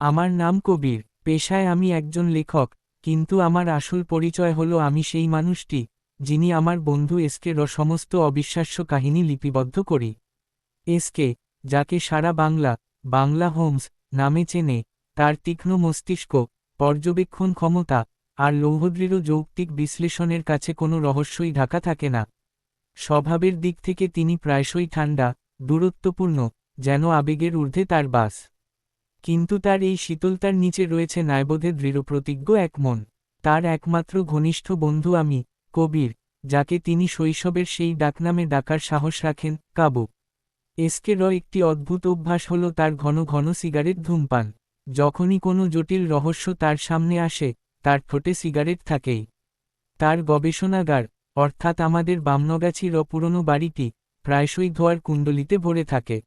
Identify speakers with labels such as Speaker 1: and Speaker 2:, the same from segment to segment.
Speaker 1: আমার নাম কবির, পেশায় আমি একজন লেখক, কিন্তু আমার আসল পরিচয় হলো আমি সেই মানুষটি, যিনি আমার বন্ধু এসকে র সমস্ত অবিশ্বাস্য কাহিনী লিপিবদ্ধ করি। এসকে যাকে সারা বাংলা বাংলা হোমস, নামে চেনে, তার তীক্ষ্ণ মস্তিষ্ক, পর্যবেক্ষণ ক্ষমতা, আর লৌহদৃঢ় যৌক্তিক বিশ্লেষণের কাছে কোনো রহস্যই ঢাকা থাকে না। স্বভাবের দিক থেকে তিনি প্রায়শই ঠান্ডা দূরত্বপূর্ণ, যেন আবেগের ঊর্ধ্বে তার বাস। কিন্তু তার এই শীতলতার নিচে রয়েছে ন্যায়বোধে দৃঢ়প্রতিজ্ঞ এক মন। তার একমাত্র ঘনিষ্ঠ বন্ধু আমি, কবির, যাকে তিনি শৈশবের সেই ডাকনামে ডাকার সাহস রাখেন, কাবু। এসকে র একটি অদ্ভুত অভ্যাস হল তার ঘন ঘন সিগারেট ধূমপান। যখনই কোনো জটিল রহস্য তার সামনে আসে, তার ঠোঁটে সিগারেট থাকেই। তার গবেষণাগার, অর্থাৎ আমাদের বামনগাছির পুরনো বাড়িটি, প্রায়শই ধোয়ার কুণ্ডলিতে ভরে থাকে।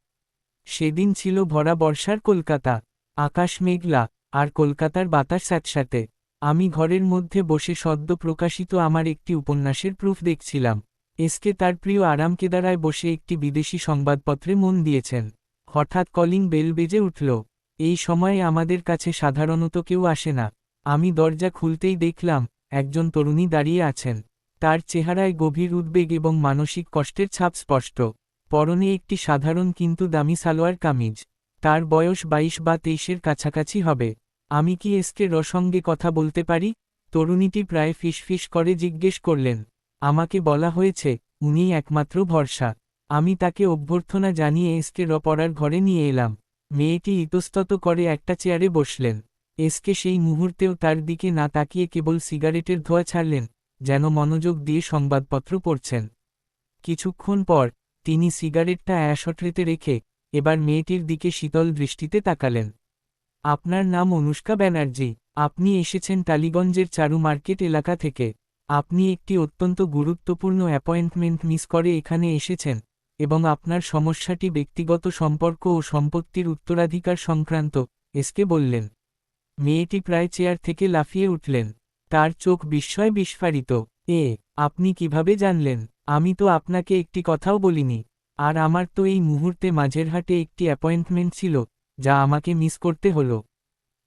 Speaker 1: সেদিন ছিল ভরা বর্ষার কলকাতা, আকাশ মেঘলা, আর কলকাতার বাতাস স্যাঁতস্যাঁতে। আমি ঘরের মধ্যে বসে সদ্য প্রকাশিত আমার একটি উপন্যাসের প্রুফ দেখছিলাম। এসকে তার প্রিয় আরাম কেদারায় বসে একটি বিদেশি সংবাদপত্রে মন দিয়েছেন। হঠাৎ কলিং বেল বেজে উঠল। এই সময়ে আমাদের কাছে সাধারণত কেউ আসে না। আমি দরজা খুলতেই দেখলাম, একজন তরুণী দাঁড়িয়ে আছেন। তার চেহারায় গভীর উদ্বেগ এবং মানসিক কষ্টের ছাপ স্পষ্ট। পরনে একটি সাধারণ কিন্তু দামি সালোয়ার কামিজ। তার বয়স বাইশ বা তেইশের কাছাকাছি হবে। আমি কি এসকে রসঙ্গে কথা বলতে পারি? তরুণীটি প্রায় ফিসফিস করে জিজ্ঞেস করলেন। আমাকে বলা হয়েছে, উনিই একমাত্র ভরসা। আমি তাকে অভ্যর্থনা জানিয়ে এসকে র ঘরে নিয়ে এলাম। মেয়েটি ইতস্তত করে একটা চেয়ারে বসলেন। এসকে সেই মুহূর্তেও তার দিকে না তাকিয়ে কেবল সিগারেটের ধোয়া ছাড়লেন, যেন মনোযোগ দিয়ে সংবাদপত্র পড়ছেন। কিছুক্ষণ পর তিনি সিগারেটটা অ্যাশট্রেতে রেখে এবার মেয়েটির দিকে শীতল দৃষ্টিতে তাকালেন। আপনার নাম অনুষ্কা ব্যানার্জি। আপনি এসেছেন টালিগঞ্জের চারু মার্কেট এলাকা থেকে। আপনি একটি অত্যন্ত গুরুত্বপূর্ণ অ্যাপয়েন্টমেন্ট মিস করে এখানে এসেছেন এবং আপনার সমস্যাটি ব্যক্তিগত সম্পর্ক ও সম্পত্তির উত্তরাধিকার সংক্রান্ত এসকে বললেন। মেয়েটি প্রায় চেয়ার থেকে লাফিয়ে উঠলেন। তার চোখ বিস্ময় বিস্ফারিত। এ, আপনি কীভাবে জানলেন? আমি তো আপনাকে একটি কথাও বলিনি। আর আমার তো এই মুহূর্তে মাঝেরহাটে একটি অ্যাপয়েন্টমেন্ট ছিল, যা আমাকে মিস করতে হলো।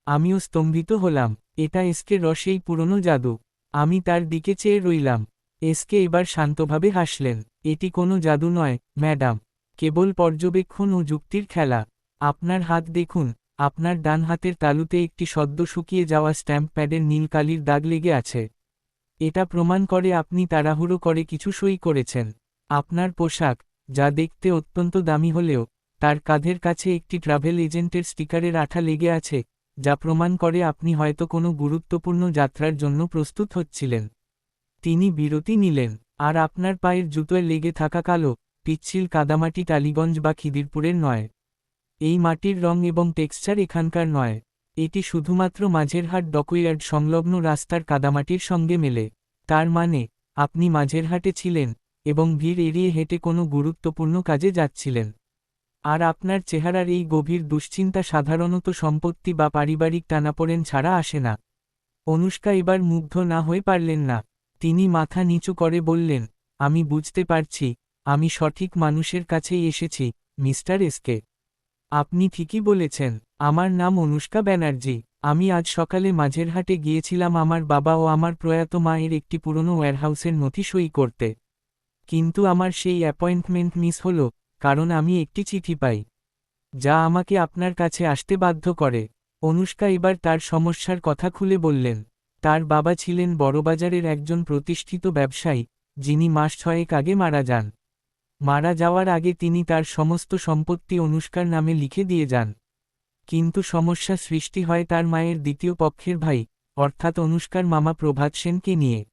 Speaker 1: আমিও স্তম্ভিত হলাম, এটা এসকে রসেই পুরনো জাদু। আমি তার দিকে চেয়ে রইলাম। এসকে এবার শান্তভাবে হাসলেন, এটি কোনো জাদু নয়, ম্যাডাম। কেবল পর্যবেক্ষণ ও যুক্তির খেলা। আপনার হাত দেখুন, আপনার ডান হাতের তালুতে একটি সদ্য শুকিয়ে যাওয়া স্ট্যাম্প প্যাডের নীল কালির দাগ লেগে আছে। এটা প্রমাণ করে আপনি তাড়াহুড়ো করে কিছু সই করেছেন। আপনার পোশাক, যা দেখতে অত্যন্ত দামি হলেও, তার কাঁধের কাছে একটি ট্রাভেল এজেন্টের স্টিকারের আঠা লেগে আছে, যা প্রমাণ করে আপনি হয়তো কোনো গুরুত্বপূর্ণ যাত্রার জন্য প্রস্তুত হচ্ছিলেন। তিনি বিরতি নিলেন, আর আপনার পায়ের জুতোয় লেগে থাকা কালো, পিচ্ছিল কাদামাটি টালিগঞ্জ বা খিদিরপুরের নয়। এই মাটির রং এবং টেক্সচার এখানকার নয়। এটি শুধুমাত্র মাঝেরহাট ডকুইয়ার্ড সংলগ্ন রাস্তার কাদামাটির সঙ্গে মেলে। তার মানে আপনি মাঝেরহাটে ছিলেন এবং ভিড় এড়িয়ে হেঁটে কোনো গুরুত্বপূর্ণ কাজে যাচ্ছিলেন। আর আপনার চেহারার এই গভীর দুশ্চিন্তা সাধারণত সম্পত্তি বা পারিবারিক টানাপোড়েন ছাড়া আসে না। অনুষ্কা এবার মুগ্ধ না হয়ে পারলেন না। তিনি মাথা নিচু করে বললেন, আমি বুঝতে পারছি, আমি সঠিক মানুষের কাছেই এসেছি, মিস্টার এসকে আপনি ঠিকই বলেছেন। আমার নাম অনুষ্কা ব্যানার্জি। আমি আজ সকালে মাঝেরহাটে গিয়েছিলাম আমার বাবা ও আমার প্রয়াত মায়ের একটি পুরনো ওয়্যারহাউসের নথি সই করতে। কিন্তু আমার সেই অ্যাপয়েন্টমেন্ট মিস হল, কারণ আমি একটি চিঠি পাই, যা আমাকে আপনার কাছে আসতে বাধ্য করে। অনুষ্কা এবার তার সমস্যার কথা খুলে বললেন, তার বাবা ছিলেন বড়বাজারের একজন প্রতিষ্ঠিত ব্যবসায়ী, যিনি মাস ছয়েক আগে মারা যান। মারা যাওয়ার আগে তিনি তার সমস্ত সম্পত্তি অনুষ্কার নামে লিখে দিয়ে যান। কিন্তু সমস্যা সৃষ্টি হয় তার মায়ের দ্বিতীয় পক্ষের ভাই, অর্থাৎ অনুষ্কার মামা প্রভাত সেনকে নিয়ে।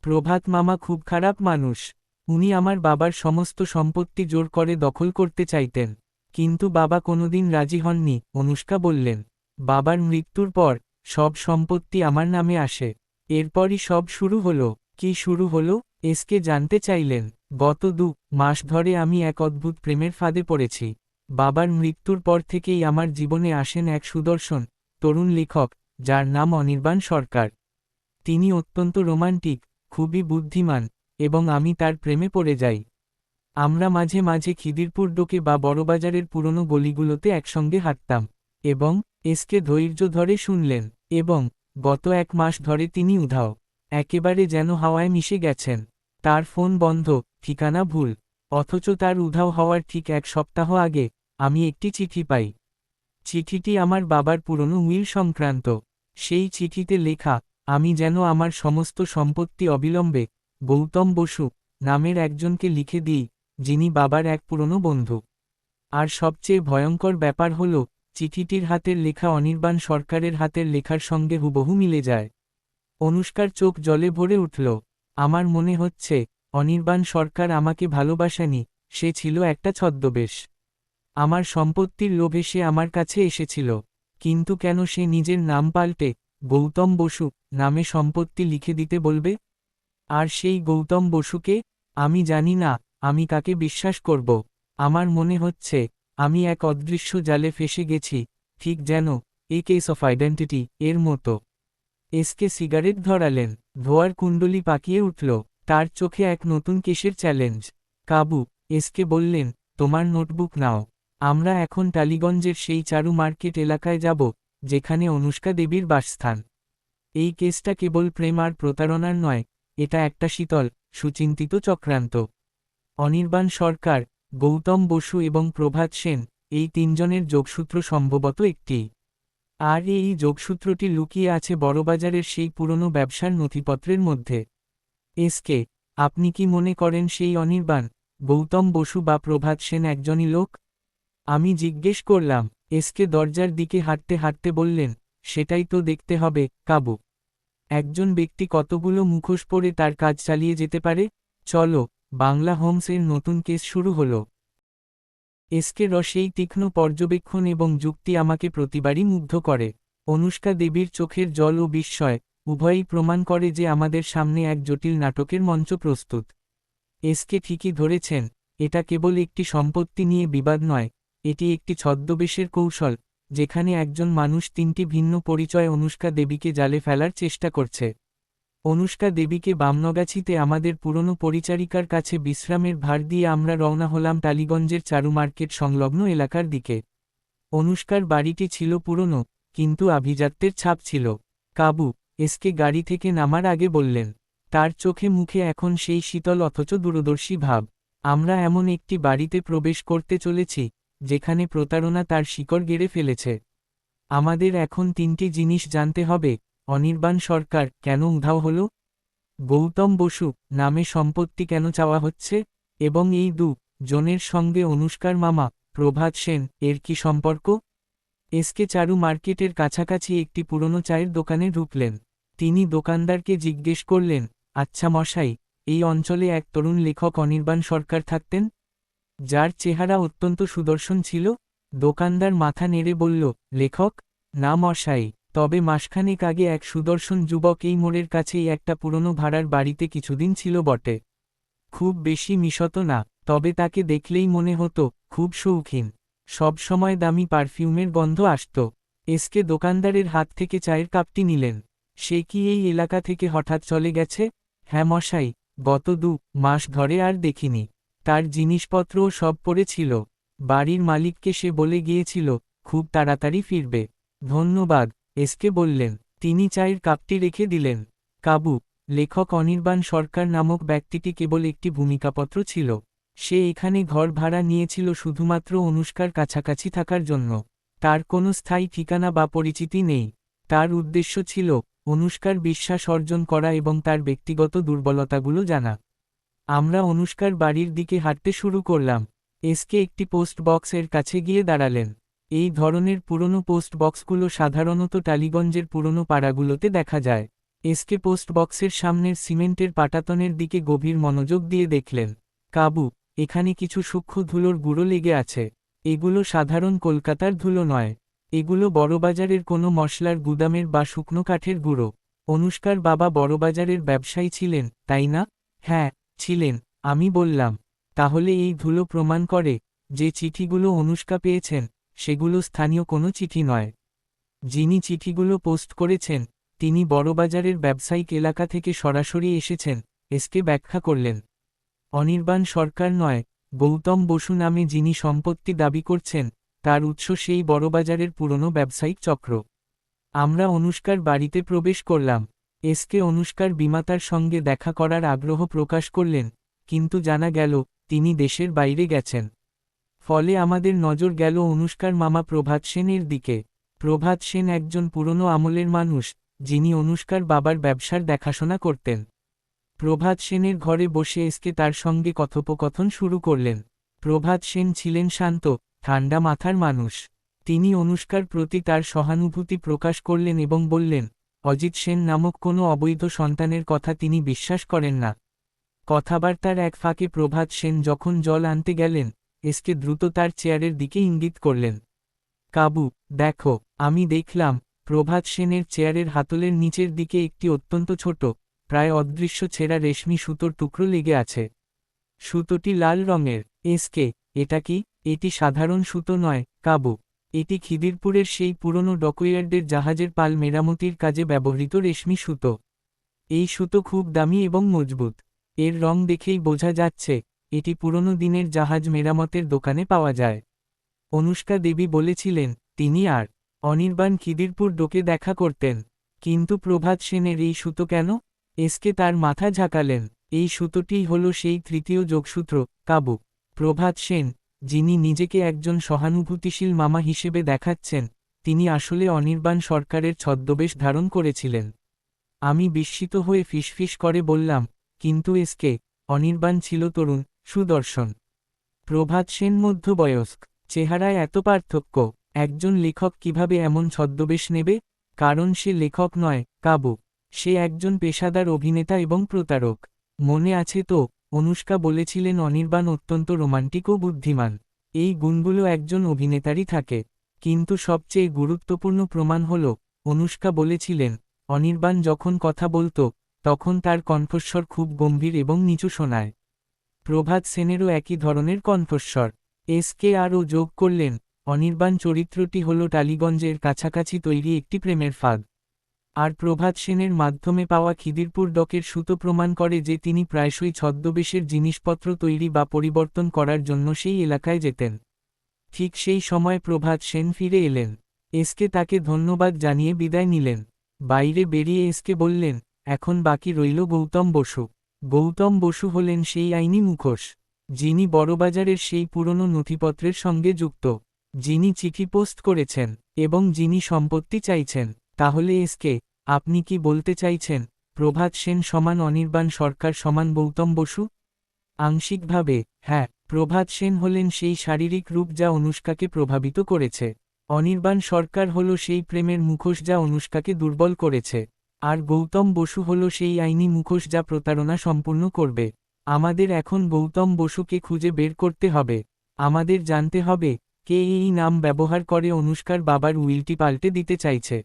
Speaker 1: প্রভাত মামা খুব খারাপ মানুষ, উনি আমার বাবার সমস্ত সম্পত্তি জোর করে দখল করতে চাইতেন। কিন্তু বাবা কোনোদিন রাজি হননি, অনুষ্কা বললেন। বাবার মৃত্যুর পর, সব সম্পত্তি আমার নামে আসে। এরপরই সব শুরু হলো। কি শুরু হলো? এসকে জানতে চাইলেন। গত দু মাস ধরে আমি এক অদ্ভুত প্রেমের ফাঁদে পড়েছি। বাবার মৃত্যুর পর থেকেই আমার জীবনে আসেন এক সুদর্শন, তরুণ লেখক, যার নাম অনির্বাণ সরকার। তিনি অত্যন্ত রোমান্টিক, খুবই বুদ্ধিমান, এবং আমি তার প্রেমে পড়ে যাই। আমরা মাঝে মাঝে খিদিরপুর ডোকে বা বড়বাজারের পুরনো গলিগুলোতে একসঙ্গে হাঁটতাম, এবং এসকে ধৈর্য ধরে শুনলেন, এবং গত এক মাস ধরে তিনি উধাও, একেবারে যেন হাওয়ায় মিশে গেছেন। তার ফোন বন্ধ, ঠিকানা ভুল। অথচ তার উধাও হওয়ার ঠিক এক সপ্তাহ আগে আমি একটি চিঠি পাই। চিঠিটি আমার বাবার পুরনো উইল সংক্রান্ত। সেই চিঠিতে লেখা, আমি যেন আমার সমস্ত সম্পত্তি অবিলম্বে গৌতম বসু নামের একজনকে লিখে দিই, যিনি বাবার এক পুরনো বন্ধু। আর সবচেয়ে ভয়ঙ্কর ব্যাপার হল, চিঠিটির হাতের লেখা অনির্বাণ সরকারের হাতের লেখার সঙ্গে হুবহু মিলে যায়। অনুষ্কার চোখ জলে ভরে উঠল। আমার মনে হচ্ছে অনির্বাণ সরকার আমাকে ভালোবাসানি, সে ছিল একটা ছদ্মবেশ। আমার সম্পত্তির লোভে সে আমার কাছে এসেছিল, কিন্তু কেন সে নিজের নাম পাল্টে গৌতম বসু নামে সম্পত্তি লিখে দিতে বলবে? আর সেই গৌতম বসুকে আমি জানি না, আমি কাকে বিশ্বাস করব। আমার মনে হচ্ছে, আমি এক অদৃশ্য জালে ফেসে গেছি, ঠিক যেন এ কেস অফ আইডেন্টিটি এর মতো। এসকে সিগারেট ধরালেন, ধোয়ার কুণ্ডলি পাকিয়ে উঠল। তার চোখে এক নতুন কেসের চ্যালেঞ্জ। কাবু, এসকে বললেন, তোমার নোটবুক নাও। আমরা এখন টালিগঞ্জের সেই চারু মার্কেট এলাকায় যাব, যেখানে অনুষ্কা দেবীর বাসস্থান। এই কেসটা কেবল প্রেম আর প্রতারণার নয়, এটা একটা শীতল, সুচিন্তিত চক্রান্ত। অনির্বাণ সরকার, গৌতম বসু এবং প্রভাত সেন, এই তিনজনের যোগসূত্র সম্ভবত একটি। আর এই যোগসূত্রটি লুকিয়ে আছে বড়বাজারের সেই পুরনো ব্যবসার নথিপত্রের মধ্যে। এসকে আপনি কি মনে করেন সেই অনির্বাণ, গৌতম বসু বা প্রভাত সেন একজনই লোক? আমি জিজ্ঞেস করলাম এসকে দরজার দিকে হাঁটতে হাঁটতে বললেন, সেটাই তো দেখতে হবে, কাবু। একজন ব্যক্তি কতগুলো মুখোশ পরে তার কাজ চালিয়ে যেতে পারে? চলো, বাংলা হোমসের নতুন কেস শুরু হল। এসকে রসেই তীক্ষ্ণ পর্যবেক্ষণ এবং যুক্তি আমাকে প্রতিবারই মুগ্ধ করে। অনুষ্কা দেবীর চোখের জল ও বিস্ময় উভয়ই প্রমাণ করে যে আমাদের সামনে এক জটিল নাটকের মঞ্চ প্রস্তুত। এসকে ঠিকই ধরেছেন, এটা কেবল একটি সম্পত্তি নিয়ে বিবাদ নয়, এটি একটি ছদ্মবেশের কৌশল, যেখানে একজন মানুষ তিনটি ভিন্ন পরিচয় অনুষ্কা দেবীকে জালে ফেলার চেষ্টা করছে। অনুষ্কা দেবীকে বামনগাছিতে আমাদের পুরনো পরিচারিকার কাছে বিশ্রামের ভার দিয়ে আমরা রওনা হলাম টালিগঞ্জের চারু মার্কেট সংলগ্ন এলাকার দিকে। অনুষ্কার বাড়িটি ছিল পুরনো, কিন্তু আভিজাত্যের ছাপ ছিল। কাবু এসকে গাড়ি থেকে নামার আগে বললেন, তার চোখে মুখে এখন সেই শীতল অথচ দূরদর্শী ভাব। আমরা এমন একটি বাড়িতে প্রবেশ করতে চলেছি, যেখানে প্রতারণা তার শিকড় গেড়ে ফেলেছে। আমাদের এখন তিনটি জিনিস জানতে হবে, অনির্বাণ সরকার কেন উধাও হল? গৌতম বসু নামে সম্পত্তি কেন চাওয়া হচ্ছে? এবং এই দু জনের সঙ্গে অনুষ্কার মামা, প্রভাত সেন, এর কি সম্পর্ক? এসকে চারু মার্কেটের কাছাকাছি একটি পুরনো চায়ের দোকানে ঢুকলেন। তিনি দোকানদারকে জিজ্ঞেস করলেন আচ্ছা মশাই, এই অঞ্চলে এক তরুণ লেখক অনির্বাণ সরকার থাকতেন? যার চেহারা অত্যন্ত সুদর্শন ছিল? দোকানদার মাথা নেড়ে বলল, লেখক, না মশাই, তবে মাসখানেক আগে এক সুদর্শন যুবক এই মোড়ের কাছেই একটা পুরনো ভাড়ার বাড়িতে কিছুদিন ছিল বটে। খুব বেশি মিশত না, তবে তাকে দেখলেই মনে হতো, খুব শৌখিন। সব সময় দামি পারফিউমের গন্ধ আসত। এসকে দোকানদারের হাত থেকে চায়ের কাপটি নিলেন। সে কি এই এলাকা থেকে হঠাৎ চলে গেছে? হ্যাঁ মশাই, গত দু মাস ধরে আর দেখিনি। তার জিনিসপত্রও সব পড়েছিল। বাড়ির মালিককে সে বলে গিয়েছিল, খুব তাড়াতাড়ি ফিরবে। ধন্যবাদ, এসকে বললেন। তিনি চায়ের কাপটি রেখে দিলেন। কাবু, লেখক অনির্বাণ সরকার নামক ব্যক্তিটি কেবল একটি ভূমিকাপত্র ছিল। সে এখানে ঘর ভাড়া নিয়েছিল শুধুমাত্র অনুষ্কার কাছাকাছি থাকার জন্য। তার কোনো স্থায়ী ঠিকানা বা পরিচিতি নেই। তার উদ্দেশ্য ছিল অনুষ্কার বিশ্বাস অর্জন করা এবং তার ব্যক্তিগত দুর্বলতাগুলো জানা। আমরা অনুষ্কার বাড়ির দিকে হাঁটতে শুরু করলাম। এসকে একটি পোস্ট বক্সের কাছে গিয়ে দাঁড়ালেন। এই ধরনের পুরনো পোস্ট বক্সগুলো সাধারণত টালিগঞ্জের পুরনো পাড়াগুলোতে দেখা যায়। এসকে পোস্ট বক্সের সামনের সিমেন্টের পাটাতনের দিকে গভীর মনোযোগ দিয়ে দেখলেন। কাবু, এখানে কিছু সূক্ষ্ম ধুলোর গুঁড়ো লেগে আছে। এগুলো সাধারণ কলকাতার ধুলো নয়। এগুলো বড়বাজারের কোনো মশলার গুদামের বা শুকনো কাঠের গুঁড়ো। অনুষ্কার বাবা বড়বাজারের ব্যবসায়ী ছিলেন, তাই না? হ্যাঁ ছিলেন, আমি বললাম। তাহলে এই ধুলো প্রমাণ করে যে চিঠিগুলো অনুষ্কা পেয়েছেন, সেগুলো স্থানীয় কোনো চিঠি নয়। যিনি চিঠিগুলো পোস্ট করেছেন, তিনি বড়বাজারের ব্যবসায়িক এলাকা থেকে সরাসরি এসেছেন, এসকে ব্যাখ্যা করলেন। অনির্বাণ সরকার নয়, গৌতম বসু নামে যিনি সম্পত্তি দাবি করছেন তার উৎস সেই বড়বাজারের পুরনো ব্যবসায়িক চক্র। আমরা অনুষ্কার বাড়িতে প্রবেশ করলাম। এসকে অনুষ্কার বিমাতার সঙ্গে দেখা করার আগ্রহ প্রকাশ করলেন, কিন্তু জানা গেল, তিনি দেশের বাইরে গেছেন। ফলে আমাদের নজর গেল অনুষ্কার মামা প্রভাত সেনের দিকে। প্রভাত সেন একজন পুরনো আমলের মানুষ, যিনি অনুষ্কার বাবার ব্যবসার দেখাশোনা করতেন। প্রভাত সেনের ঘরে বসে এসকে তার সঙ্গে কথোপকথন শুরু করলেন। প্রভাত সেন ছিলেন শান্ত ঠান্ডা মাথার মানুষ। তিনি অনুষ্কার প্রতি তার সহানুভূতি প্রকাশ করলেন এবং বললেন, অজিত সেন নামক কোনো অবৈধ সন্তানের কথা তিনি বিশ্বাস করেন না। কথাবার্তার এক ফাঁকে প্রভাত সেন যখন জল আনতে গেলেন, এসকে দ্রুত তার চেয়ারের দিকে ইঙ্গিত করলেন। কাবু, দেখো, আমি দেখলাম, প্রভাত সেনের চেয়ারের হাতলের নিচের দিকে একটি অত্যন্ত ছোট, প্রায় অদৃশ্য ছেঁড়া রেশমি সুতোর টুকরো লেগে আছে। সুতোটি লাল রঙের। এসকে এটা কি? এটি সাধারণ সুতো নয়, কাবু। এটি খিদিরপুরের সেই পুরনো ডকইয়ার্ডের জাহাজের পাল মেরামতির কাজে ব্যবহৃত রেশমি সুতো। এই সুতো খুব দামি এবং মজবুত। এর রং দেখেই বোঝা যাচ্ছে, এটি পুরনো দিনের জাহাজ মেরামতের দোকানে পাওয়া যায়। অনুষ্কা দেবী বলেছিলেন, তিনি আর অনির্বাণ খিদিরপুর ডোকে দেখা করতেন। কিন্তু প্রভাত সেনের এই সুতো কেন? এসকে তার মাথা ঝাঁকালেন। এই সুতোটিই হল সেই তৃতীয় যোগসূত্র, কাবু। প্রভাত সেন, যিনি নিজেকে একজন সহানুভূতিশীল মামা হিসেবে দেখাচ্ছেন, তিনি আসলে অনির্বাণ সরকারের ছদ্মবেশ ধারণ করেছিলেন। আমি বিস্মিত হয়ে ফিসফিস করে বললাম, কিন্তু এসকে অনির্বাণ ছিল তরুণ, সুদর্শন। প্রভাত সেন মধ্যবয়স্ক, চেহারায় এত পার্থক্য, একজন লেখক কীভাবে এমন ছদ্মবেশ নেবে? কারণ সে লেখক নয় কাবু সে একজন পেশাদার অভিনেতা এবং প্রতারক। মনে আছে তো অনুষ্কা বলেছিলেন, অনির্বাণ অত্যন্ত রোমান্টিক ও বুদ্ধিমান। এই গুণগুলো একজন অভিনেতারই থাকে। কিন্তু সবচেয়ে গুরুত্বপূর্ণ প্রমাণ হল, অনুষ্কা বলেছিলেন, অনির্বাণ যখন কথা বলত, তখন তার কণ্ঠস্বর খুব গম্ভীর এবং নিচু শোনায়। প্রভাত সেনেরও একই ধরনের কণ্ঠস্বর। এস কে আরও যোগ করলেন, অনির্বাণ চরিত্রটি হল টালিগঞ্জের কাছাকাছি তৈরি একটি প্রেমের ফাঁদ। আর প্রভাত সেনের মাধ্যমে পাওয়া খিদিরপুর ডকের সুতো প্রমাণ করে যে তিনি প্রায়শই ছদ্মবেশের জিনিসপত্র তৈরি বা পরিবর্তন করার জন্য সেই এলাকায় যেতেন। ঠিক সেই সময় প্রভাত সেন ফিরে এলেন। এসকে তাকে ধন্যবাদ জানিয়ে বিদায় নিলেন। বাইরে বেরিয়ে এসকে বললেন, এখন বাকি রইল গৌতম বসু। গৌতম বসু হলেন সেই আইনি মুখোশ, যিনি বড়বাজারের সেই পুরনো নথিপত্রের সঙ্গে যুক্ত, যিনি চিঠি পোস্ট করেছেন এবং যিনি সম্পত্তি চাইছেন। তাহলে এসকে আপনি কি বলতে চাইছেন, প্রভাত সেন সমান অনির্বাণ সরকার সমান গৌতম বসু? আংশিকভাবে হ্যাঁ প্রভাত সেন হলেন সেই শারীরিক রূপ যা অনুষ্কাকে প্রভাবিত করেছে। অনির্বাণ সরকার হল সেই প্রেমের মুখোশ যা অনুষ্কাকে দুর্বল করেছে। আর গৌতম বসু হল সেই আইনি মুখোশ যা প্রতারণা সম্পূর্ণ করবে। আমাদের এখন গৌতম বসুকে খুঁজে বের করতে হবে। আমাদের জানতে হবে, কে এই নাম ব্যবহার করে অনুষ্কার বাবার উইলটি পাল্টে দিতে চাইছে।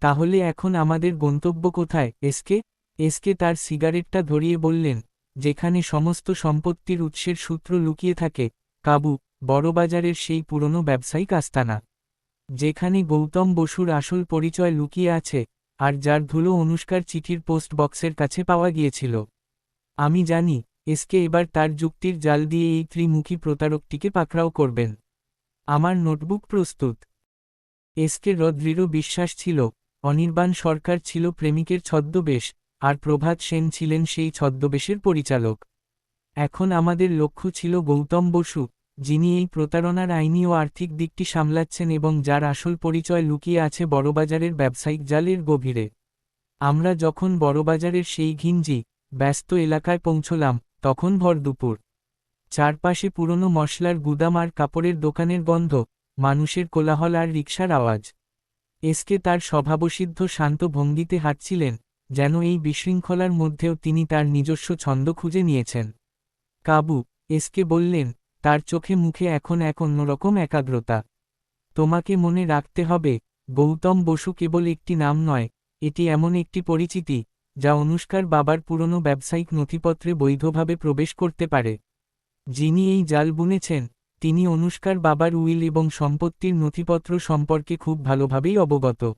Speaker 1: তাহলে এখন আমাদের গন্তব্য কোথায়? এসকে এসকে তার সিগারেটটা ধরিয়ে বললেন, যেখানে সমস্ত সম্পত্তির উৎসের সূত্র লুকিয়ে থাকে, কাবু, বড়বাজারের সেই পুরনো ব্যবসায়িক আস্তানা। যেখানে গৌতম বসুর আসল পরিচয় লুকিয়ে আছে, আর যার ধুলো অনুষ্কার চিঠির পোস্ট বক্সের কাছে পাওয়া গিয়েছিল। আমি জানি এসকে এবার তার যুক্তির জাল দিয়ে এই ত্রিমুখী প্রতারকটিকে পাকড়াও করবেন। আমার নোটবুক প্রস্তুত। এসকে দৃঢ় বিশ্বাস ছিল অনির্বাণ সরকার ছিল প্রেমিকের ছদ্মবেশ, আর প্রভাত সেন ছিলেন সেই ছদ্মবেশের পরিচালক। এখন আমাদের লক্ষ্য ছিল গৌতম বসু, যিনি এই প্রতারণার আইনি ও আর্থিক দিকটি সামলাচ্ছেন এবং যার আসল পরিচয় লুকিয়ে আছে বড়বাজারের ব্যবসায়িক জালের গভীরে। আমরা যখন বড়বাজারের সেই ঘিঞ্জি, ব্যস্ত এলাকায় পৌঁছলাম, তখন ভর দুপুর। চারপাশে পুরনো মশলার গুদাম আর কাপড়ের দোকানের গন্ধ, মানুষের কোলাহল আর রিকশার আওয়াজ। এসকে তার স্বভাবসিদ্ধ শান্ত ভঙ্গিতে হাঁটছিলেন, যেন এই বিশৃঙ্খলার মধ্যেও তিনি তার নিজস্ব ছন্দ খুঁজে নিয়েছেন। কাবু, এসকে বললেন, তার চোখে মুখে এখন এক অন্যরকম একাগ্রতা। তোমাকে মনে রাখতে হবে, গৌতম বসু কেবল একটি নাম নয়, এটি এমন একটি পরিচিতি, যা অনুষ্কার বাবার পুরনো ব্যবসায়িক নথিপত্রে বৈধভাবে প্রবেশ করতে পারে। যিনি এই জাল বুনেছেন তিনি অনুষ্কার বাবার উইল এবং সম্পত্তির নথিপত্র সম্পর্কে খুব ভালোভাবেই অবগত।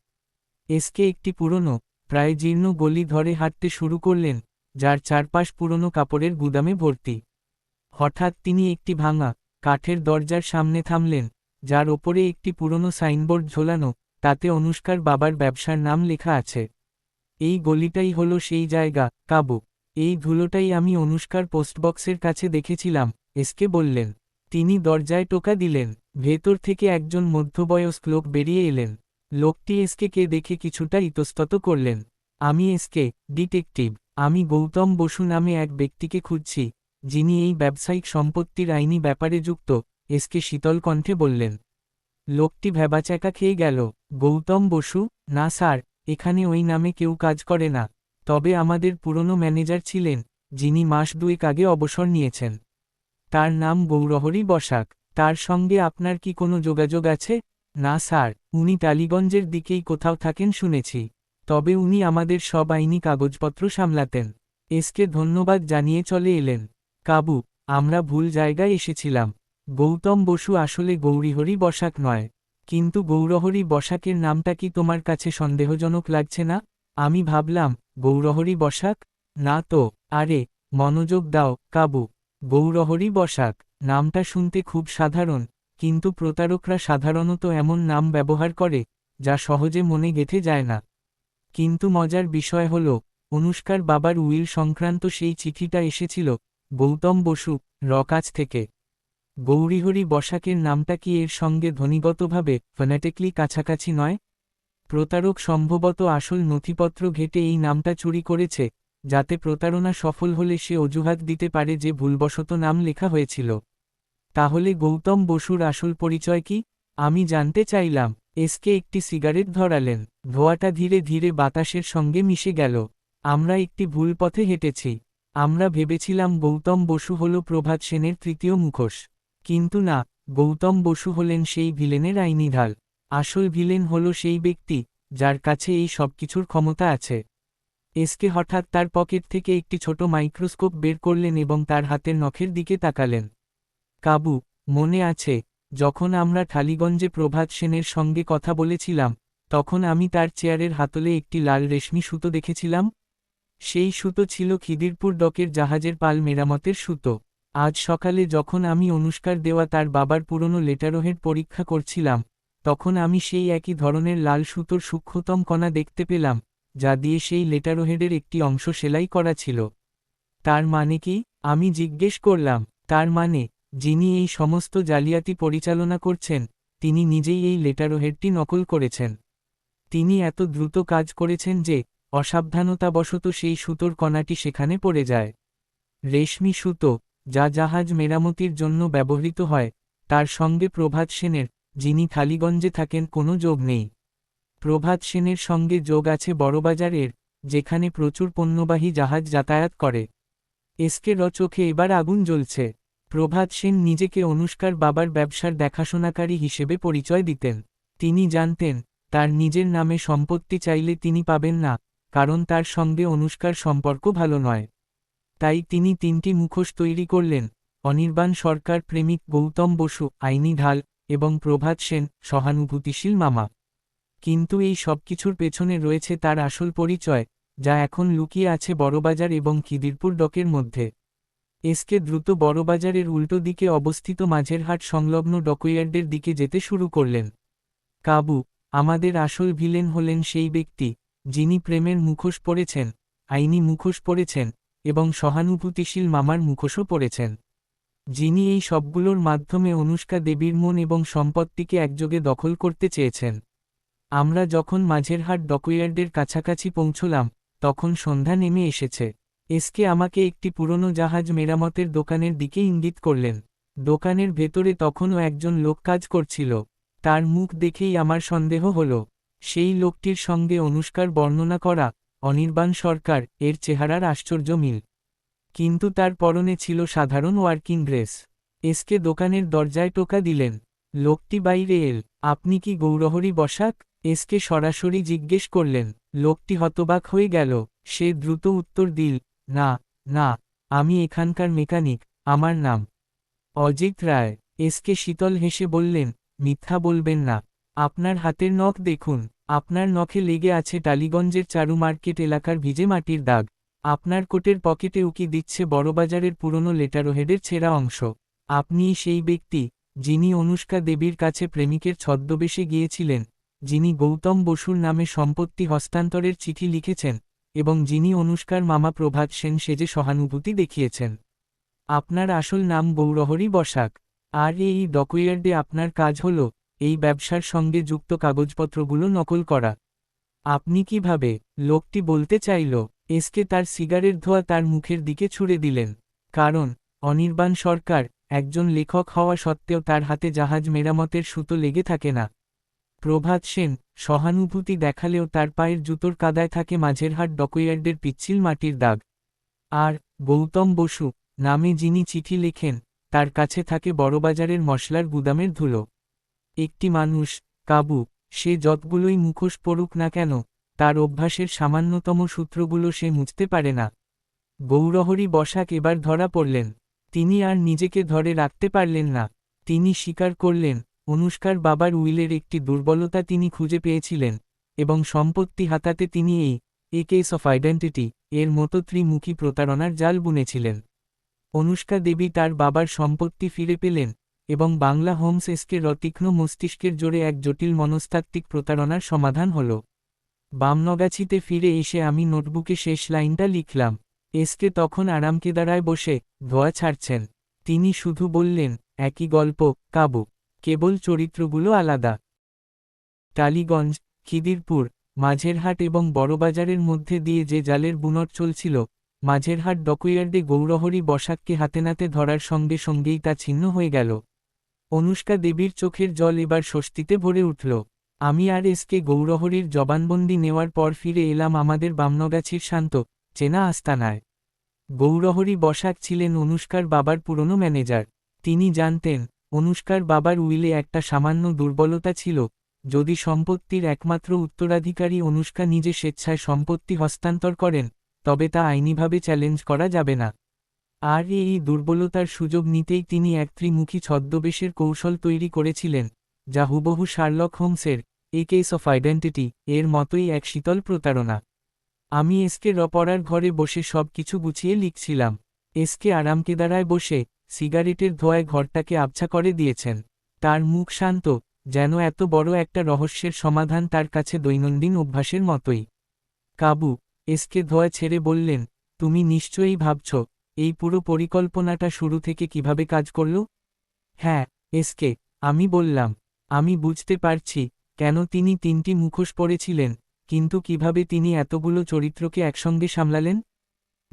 Speaker 1: এসকে একটি পুরনো, প্রায় জীর্ণ গলি ধরে হাঁটতে শুরু করলেন, যার চারপাশ পুরনো কাপড়ের গুদামে ভর্তি। হঠাৎ তিনি একটি ভাঙা, কাঠের দরজার সামনে থামলেন, যার ওপরে একটি পুরনো সাইনবোর্ড ঝোলানো, তাতে অনুষ্কার বাবার ব্যবসার নাম লেখা আছে। এই গলিটাই হলো সেই জায়গা, কাবু। এই ধুলোটাই আমি অনুষ্কার পোস্টবক্সের কাছে দেখেছিলাম, এসকে বললেন। তিনি দরজায় টোকা দিলেন, ভেতর থেকে একজন মধ্যবয়স্ক লোক বেরিয়ে এলেন। লোকটি এসকে কে দেখে কিছুটা ইতস্তত করলেন। আমি এসকে, ডিটেকটিভ, আমি গৌতম বসু নামে এক ব্যক্তিকে খুঁজছি, যিনি এই ব্যবসায়িক সম্পত্তির আইনি ব্যাপারে যুক্ত, এসকে শীতল কণ্ঠে বললেন। লোকটি ভেবাচ্যাকা খেয়ে গেল। গৌতম বসু, না স্যার, এখানে ওই নামে কেউ কাজ করে না। তবে আমাদের পুরনো ম্যানেজার ছিলেন, যিনি মাস দুয়েক আগে অবসর নিয়েছেন। তার নাম গৌরহরি বসাক। তার সঙ্গে আপনার কি কোনো যোগাযোগ আছে? না, স্যার, উনি টালিগঞ্জের দিকেই কোথাও থাকেন শুনেছি। তবে উনি আমাদের সব আইনি কাগজপত্র সামলাতেন। এসকে ধন্যবাদ জানিয়ে চলে এলেন। কাবু, আমরা ভুল জায়গায় এসেছিলাম। গৌতম বসু আসলে গৌরীহরি বসাক নয়। কিন্তু গৌরহরি বসাকের নামটা কি তোমার কাছে সন্দেহজনক লাগছে না? আমি ভাবলাম, গৌরহরি বসাক? না তো, আরে, মনোযোগ দাও, কাবু। গৌরহরি বসাক, নামটা শুনতে খুব সাধারণ, কিন্তু প্রতারকরা সাধারণত এমন নাম ব্যবহার করে, যা সহজে মনে গেথে যায় না। কিন্তু মজার বিষয় হল, অনুষ্কার বাবার উইল সংক্রান্ত সেই চিঠিটা এসেছিল, গৌতম বসু, রকাজ থেকে। গৌরীহরি বসাকের নামটা কি এর সঙ্গে ধ্বনিগতভাবে, ফোনেটিকলি কাছাকাছি নয়? প্রতারক সম্ভবত আসল নথিপত্র ঘেটে এই নামটা চুরি করেছে যাতে প্রতারণা সফল হলে সে অজুহাত দিতে পারে যে ভুলবশত নাম লেখা হয়েছিল। তাহলে গৌতম বসুর আসল পরিচয় কি? আমি জানতে চাইলাম, এসকে একটি সিগারেট ধরালেন। ধোয়াটা ধীরে ধীরে বাতাসের সঙ্গে মিশে গেল। আমরা একটি ভুল পথে হেঁটেছি। আমরা ভেবেছিলাম গৌতম বসু হল প্রভাত সেনের তৃতীয় মুখোশ। কিন্তু না, গৌতম বসু হলেন সেই ভিলেনের আইনি ঢাল আসল ভিলেন হল সেই ব্যক্তি, যার কাছে এই সবকিছুর ক্ষমতা আছে। এসকে হঠাৎ তার পকেট থেকে একটি ছোট মাইক্রোস্কোপ বের করলেন এবং তার হাতের নখের দিকে তাকালেন। কাবু, মনে আছে, যখন আমরা ঠালিগঞ্জে প্রভাত সেনের সঙ্গে কথা বলেছিলাম, তখন আমি তার চেয়ারের হাতলে একটি লাল রেশমি সুতো দেখেছিলাম। সেই সুতো ছিল খিদিরপুর ডকের জাহাজের পাল মেরামতের সুতো। আজ সকালে যখন আমি অনুষ্কার দেওয়া তার বাবার পুরনো লেটারোহেড পরীক্ষা করছিলাম, তখন আমি সেই একই ধরনের লাল সুতোর সূক্ষ্মতম কণা দেখতে পেলাম। যা দিয়ে সেই লেটারোহেডের একটি অংশ সেলাই করা ছিল। তার মানে কি? আমি জিজ্ঞেস করলাম, তার মানে যিনি এই সমস্ত জালিয়াতি পরিচালনা করছেন, তিনি নিজেই এই লেটারোহেডটি নকল করেছেন। তিনি এত দ্রুত কাজ করেছেন যে, অসাবধানতাবশত সেই সুতোর কণাটি সেখানে পড়ে যায়। রেশমি সুতো, যা জাহাজ মেরামতির জন্য ব্যবহৃত হয়, তার সঙ্গে প্রভাত সেনের, যিনি খালিগঞ্জে থাকেন, কোনো যোগ নেই। প্রভাত সেনের সঙ্গে যোগ আছে বড়বাজারের, যেখানে প্রচুর পণ্যবাহী জাহাজ যাতায়াত করে। এসকে র চোখে এবার আগুন জ্বলছে। প্রভাত সেন নিজেকে অনুষ্কার বাবার ব্যবসার দেখাশোনাকারী হিসেবে পরিচয় দিতেন। তিনি জানতেন, তার নিজের নামে সম্পত্তি চাইলে তিনি পাবেন না, কারণ তার সঙ্গে অনুষ্কার সম্পর্ক ভালো নয়। তাই তিনি তিনটি মুখোশ তৈরি করলেন, অনির্বাণ সরকার প্রেমিক গৌতম বসু, আইনি ঢাল এবং প্রভাত সেন সহানুভূতিশীল মামা। কিন্তু এই সবকিছুর পেছনে রয়েছে তার আসল পরিচয়, যা এখন লুকিয়ে আছে বড়বাজার এবং খিদিরপুর ডকের মধ্যে। এসকে দ্রুত বড়বাজারের উল্টো দিকে অবস্থিত মাঝেরহাট সংলগ্ন ডকইয়ার্ডের দিকে যেতে শুরু করলেন। কাবু, আমাদের আসল ভিলেন হলেন সেই ব্যক্তি, যিনি প্রেমের মুখোশ পড়েছেন আইনি মুখোশ পড়েছেন এবং সহানুভূতিশীল মামার মুখোশও পড়েছেন যিনি এই সবগুলোর মাধ্যমে অনুষ্কা দেবীর মন এবং সম্পত্তিকে একযোগে দখল করতে চেয়েছেন। আমরা যখন মাঝেরহাট ডকইয়ার্ডের কাছাকাছি পৌঁছলাম, তখন সন্ধ্যা নেমে এসেছে। এসকে আমাকে একটি পুরনো জাহাজ মেরামতের দোকানের দিকে ইঙ্গিত করলেন। দোকানের ভেতরে তখনও একজন লোক কাজ করছিল। তার মুখ দেখেই আমার সন্দেহ হল। সেই লোকটির সঙ্গে অনুষ্কার বর্ণনা করা, অনির্বাণ সরকার, এর চেহারার আশ্চর্য মিল। কিন্তু তার পরনে ছিল সাধারণ ওয়ার্কিং ড্রেস। এসকে দোকানের দরজায় টোকা দিলেন, লোকটি বাইরে এল, আপনি কি গৌরহরি বসাক? এসকে সরাসরি জিজ্ঞেস করলেন, লোকটি হতবাক হয়ে গেল, সে দ্রুত উত্তর দিল, না না, আমি এখানকার মেকানিক, আমার নাম। অজিত রায় এসকে শীতল হেসে বললেন, মিথ্যা বলবেন না। আপনার হাতের নখ দেখুন, আপনার নখে লেগে আছে টালিগঞ্জের চারু মার্কেট এলাকার ভিজে মাটির দাগ। আপনার কোটের পকেটে উকি দিচ্ছে বড়বাজারের পুরনো লেটারোহেডের ছেঁড়া অংশ। আপনিই সেই ব্যক্তি, যিনি অনুষ্কা দেবীর কাছে প্রেমিকের ছদ্মবেশে গিয়েছিলেন। যিনি গৌতম বসুর নামে সম্পত্তি হস্তান্তরের চিঠি লিখেছেন এবং যিনি অনুষ্কার মামা প্রভাত সেন সেজে সহানুভূতি দেখিয়েছেন। আপনার আসল নাম গৌরহরি বসাক। আর এই ডকুয়ার্ডে আপনার কাজ হল এই ব্যবসার সঙ্গে যুক্ত কাগজপত্রগুলো নকল করা। আপনি কীভাবে, লোকটি বলতে চাইল, এসকে তার সিগারেট ধোয়া তার মুখের দিকে ছুড়ে দিলেন। কারণ, অনির্বাণ সরকার, একজন লেখক হওয়া সত্ত্বেও তার হাতে জাহাজ মেরামতের সুতো লেগে থাকে না। প্রভাত সেন, সহানুভূতি দেখালেও তার পায়ের জুতোর কাদায় থাকে মাঝেরহাট ডকুয়ার্ডের পিচ্ছিল মাটির দাগ। আর, গৌতম বসু, নামে যিনি চিঠি লেখেন, তার কাছে থাকে বড়বাজারের মশলার গুদামের ধুলো। একটি মানুষ, কাবু, সে যতগুলোই মুখোশ পড়ুক না কেন, তার অভ্যাসের সামান্যতম সূত্রগুলো সে মুছতে পারে না। গৌরহরি বসাক এবার ধরা পড়লেন, তিনি আর নিজেকে ধরে রাখতে পারলেন না, তিনি স্বীকার করলেন অনুষ্কার বাবার উইলের একটি দুর্বলতা তিনি খুঁজে পেয়েছিলেন, এবং সম্পত্তি হাতাতে তিনি এই, এ কেস অফ আইডেন্টিটি, এর মতো ত্রিমুখী প্রতারণার জাল বুনেছিলেন। অনুষ্কা দেবী তার বাবার সম্পত্তি ফিরে পেলেন, এবং বাংলা হোমস এসকে রতীক্ষ্ণ মস্তিষ্কের জোরে এক জটিল মনস্তাত্ত্বিক প্রতারণার সমাধান হল। বামনগাছিতে ফিরে এসে আমি নোটবুকে শেষ লাইনটা লিখলাম, এসকে তখন আরামকেদারায় বসে ধোয়া ছাড়ছেন, তিনি শুধু বললেন, একই গল্প, কাবু। কেবল চরিত্রগুলো আলাদা। টালিগঞ্জ, খিদিরপুর, মাঝেরহাট এবং বড়বাজারের মধ্যে দিয়ে যে জালের বুনট চলছিল, মাঝেরহাট ডকুয়ার্ডে গৌরহরি বসাককে হাতে নাতে ধরার সঙ্গে সঙ্গেই তা ছিন্ন হয়ে গেল। অনুষ্কা দেবীর চোখের জল এবার স্বস্তিতে ভরে উঠল। আমি আর এসকে গৌরহরির জবানবন্দি নেওয়ার পর ফিরে এলাম আমাদের বামনগাছির শান্ত, চেনা আস্তানায়। গৌরহরি বসাক ছিলেন অনুষ্কার বাবার পুরনো ম্যানেজার। তিনি জানতেন অনুষ্কার বাবার উইলে একটা সামান্য দুর্বলতা ছিল, যদি সম্পত্তির একমাত্র উত্তরাধিকারী অনুষ্কা নিজে স্বেচ্ছায় সম্পত্তি হস্তান্তর করেন, তবে তা আইনিভাবে চ্যালেঞ্জ করা যাবে না। আর এই দুর্বলতার সুযোগ নিতেই তিনি এক ত্রিমুখী ছদ্মবেশের কৌশল তৈরি করেছিলেন, যা হুবহু শার্লক হোমসের এ কেস অফ আইডেন্টিটি এর মতোই এক শীতল প্রতারণা। আমি এসকে রপড়ার ঘরে বসে সব কিছু গুছিয়ে লিখছিলাম। এসকে আরামকেদারায় বসে সিগারেটের ধোয়ায় ঘরটাকে আবছা করে দিয়েছেন। তার মুখ শান্ত, যেন এত বড় একটা রহস্যের সমাধান তার কাছে দৈনন্দিন অভ্যাসের মতোই। কাবু, এসকে ধোয়া ছেড়ে বললেন, তুমি নিশ্চয়ই ভাবছ, এই পুরো পরিকল্পনাটা শুরু থেকে কীভাবে কাজ করল? হ্যাঁ এসকে, আমি বললাম, আমি বুঝতে পারছি, কেন তিনি তিনটি মুখোশ পড়েছিলেন কিন্তু কীভাবে তিনি এতগুলো চরিত্রকে একসঙ্গে সামলালেন?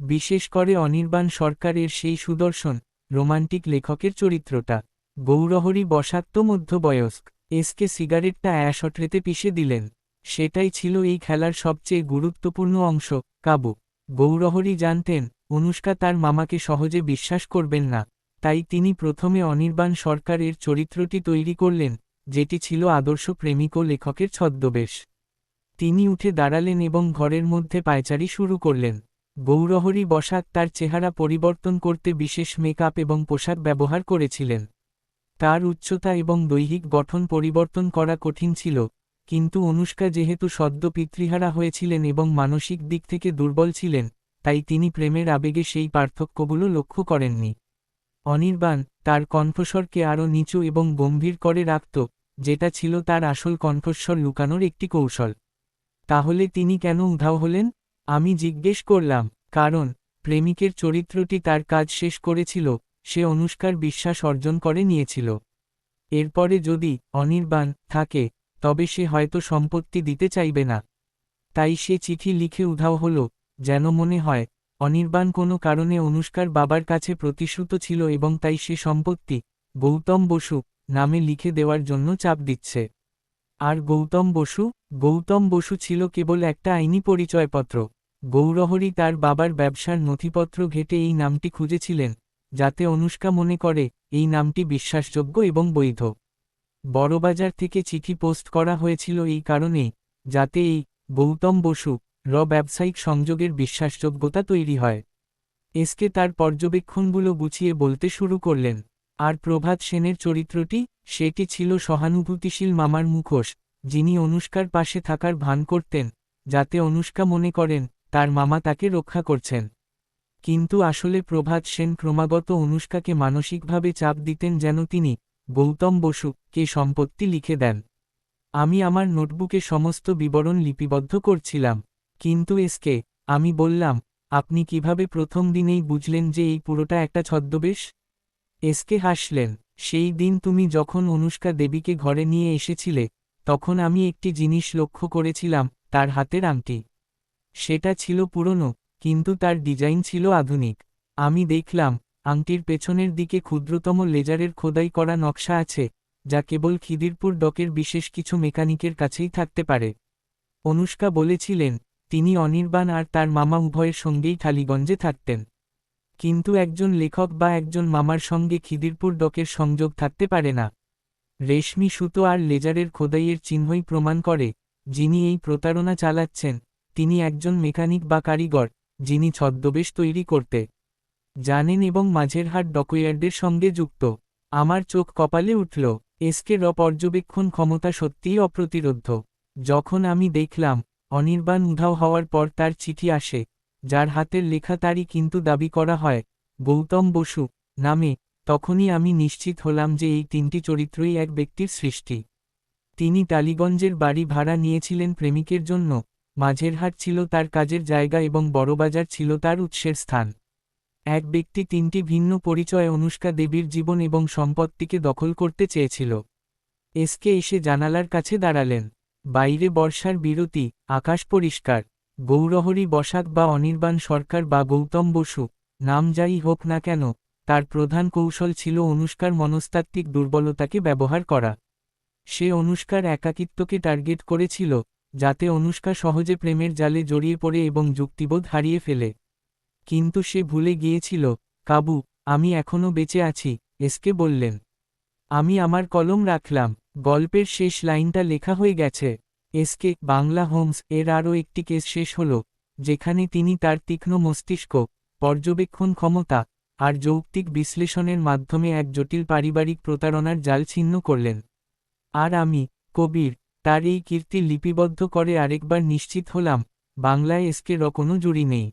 Speaker 1: বিশেষ করে অনির্বাণ সরকারের সেই সুদর্শন রোমান্টিক লেখকের চরিত্রটা। গৌরহরি বসাক্ত মধ্যবয়স্ক। এসকে সিগারেটটা অ্যাশটরেতে পিষে দিলেন। সেটাই ছিল এই খেলার সবচেয়ে গুরুত্বপূর্ণ অংশ। কাবু। গৌরহরি জানতেন, অনুষ্কা তার মামাকে সহজে বিশ্বাস করবেন না। তাই তিনি প্রথমে অনির্বাণ সরকারের চরিত্রটি তৈরি করলেন, যেটি ছিল আদর্শ প্রেমিক ও লেখকের ছদ্মবেশ। তিনি উঠে দাঁড়ালেন এবং ঘরের মধ্যে পায়চারি শুরু করলেন। গৌরহরি বসাক তার চেহারা পরিবর্তন করতে বিশেষ মেকআপ এবং পোশাক ব্যবহার করেছিলেন। তার উচ্চতা এবং দৈহিক গঠন পরিবর্তন করা কঠিন ছিল, কিন্তু অনুষ্কা যেহেতু সদ্য পিতৃহারা হয়েছিলেন এবং মানসিক দিক থেকে দুর্বল ছিলেন, তাই তিনি প্রেমের আবেগে সেই পার্থক্যগুলো লক্ষ্য করেননি। অনির্বাণ তার কণ্ঠস্বরকে আরও নিচু এবং গম্ভীর করে রাখত, যেটা ছিল তার আসল কণ্ঠস্বর লুকানোর একটি কৌশল। তাহলে তিনি কেন উধাও হলেন? আমি জিজ্ঞেস করলাম, কারণ, প্রেমিকের চরিত্রটি তার কাজ শেষ করেছিল, সে অনুষ্কার বিশ্বাস অর্জন করে নিয়েছিল। এরপরে যদি অনির্বাণ থাকে, তবে সে হয়তো সম্পত্তি দিতে চাইবে না। তাই সে চিঠি লিখে উধাও হল, যেন মনে হয়, অনির্বাণ কোনো কারণে অনুষ্কার বাবার কাছে প্রতিশ্রুত ছিল এবং তাই সে সম্পত্তি, গৌতম বসু, নামে লিখে দেওয়ার জন্য চাপ দিচ্ছে। আর গৌতম বসু গৌতম বসু ছিল কেবল একটা আইনি পরিচয়পত্র। গৌরহরি তার বাবার ব্যবসার নথিপত্র ঘেটে এই নামটি খুঁজেছিলেন, যাতে অনুষ্কা মনে করে, এই নামটি বিশ্বাসযোগ্য এবং বৈধ। বড়বাজার থেকে চিঠি পোস্ট করা হয়েছিল এই কারণেই যাতে এই গৌতম বসু, র ব্যবসায়িক সংযোগের বিশ্বাসযোগ্যতা তৈরি হয়। এসকে তার পর্যবেক্ষণগুলো গুছিয়ে বলতে শুরু করলেন, আর প্রভাত সেনের চরিত্রটি, সেটি ছিল সহানুভূতিশীল মামার মুখোশ, যিনি অনুষ্কার পাশে থাকার ভান করতেন, যাতে অনুষ্কা মনে করেন তার মামা তাকে রক্ষা করছেন। কিন্তু আসলে প্রভাত সেন ক্রমাগত অনুষ্কাকে মানসিকভাবে চাপ দিতেন যেন তিনি, গৌতম বসু কে সম্পত্তি লিখে দেন। আমি আমার নোটবুকে সমস্ত বিবরণ লিপিবদ্ধ করছিলাম, কিন্তু এসকে, আমি বললাম, আপনি কীভাবে প্রথম দিনেই বুঝলেন যে এই পুরোটা একটা ছদ্মবেশ? এসকে হাসলেন, সেই দিন তুমি যখন অনুষ্কা দেবীকে ঘরে নিয়ে এসেছিলে, তখন আমি একটি জিনিস লক্ষ্য করেছিলাম, তার হাতের আংটি। সেটা ছিল পুরনো, কিন্তু তার ডিজাইন ছিল আধুনিক। আমি দেখলাম, আংটির পেছনের দিকে ক্ষুদ্রতম লেজারের খোদাই করা নকশা আছে, যা কেবল খিদিরপুর ডকের বিশেষ কিছু মেকানিকের কাছেই থাকতে পারে। অনুষ্কা বলেছিলেন, তিনি অনির্বাণ আর তার মামা উভয়ের সঙ্গেই টালিগঞ্জে থাকতেন। কিন্তু একজন লেখক বা একজন মামার সঙ্গে খিদিরপুর ডকের সংযোগ থাকতে পারে না। রেশমি সুতো আর লেজারের খোদাইয়ের চিহ্নই প্রমাণ করে, যিনি এই প্রতারণা চালাচ্ছেন। তিনি একজন মেকানিক বা কারিগর, যিনি ছদ্মবেশ তৈরি করতে জানেন এবং মাঝেরহাট ডকইয়ার্ডের সঙ্গে যুক্ত। আমার চোখ কপালে উঠল এসকে র পর্যবেক্ষণ ক্ষমতা সত্যিই অপ্রতিরোধ্য। যখন আমি দেখলাম, অনির্বাণ উধাও হওয়ার পর তার চিঠি আসে, যার হাতের লেখা তারই কিন্তু দাবি করা হয়, গৌতম বসু নামে, তখনই আমি নিশ্চিত হলাম যে এই তিনটি চরিত্রই এক ব্যক্তির সৃষ্টি। তিনি টালিগঞ্জের বাড়ি ভাড়া নিয়েছিলেন প্রেমিকের জন্য। মাঝেরহাট ছিল তার কাজের জায়গা এবং বড়বাজার ছিল তার উৎসের স্থান। এক ব্যক্তি তিনটি ভিন্ন পরিচয় অনুষ্কা দেবীর জীবন এবং সম্পত্তিকে দখল করতে চেয়েছিল। এসকে এসে জানালার কাছে দাঁড়ালেন। বাইরে বর্ষার বিরতি, আকাশ পরিষ্কার, গৌরহরি বসাক বা অনির্বাণ সরকার বা গৌতম বসু, নাম যাই হোক না কেন, তার প্রধান কৌশল ছিল অনুষ্কার মনস্তাত্ত্বিক দুর্বলতাকে ব্যবহার করা। সে অনুষ্কার একাকিত্বকে টার্গেট করেছিল যাতে অনুষ্কা সহজে প্রেমের জালে জড়িয়ে পড়ে এবং যুক্তিবোধ হারিয়ে ফেলে। কিন্তু সে ভুলে গিয়েছিল, কাবু, আমি এখনও বেঁচে আছি, এসকে বললেন। আমি আমার কলম রাখলাম, গল্পের শেষ লাইনটা লেখা হয়ে গেছে। এসকে, বাংলা হোমস, এর আরও একটি কেস শেষ হল, যেখানে তিনি তার তীক্ষ্ণ মস্তিষ্ক, পর্যবেক্ষণ ক্ষমতা, আর যৌক্তিক বিশ্লেষণের মাধ্যমে এক জটিল পারিবারিক প্রতারণার জাল ছিন্ন করলেন। আর আমি, কবির তার এই কীর্তি লিপিবদ্ধ করে আরেকবার নিশ্চিত হলাম বাংলায় এসকে র কোনো জুড়ি নেই।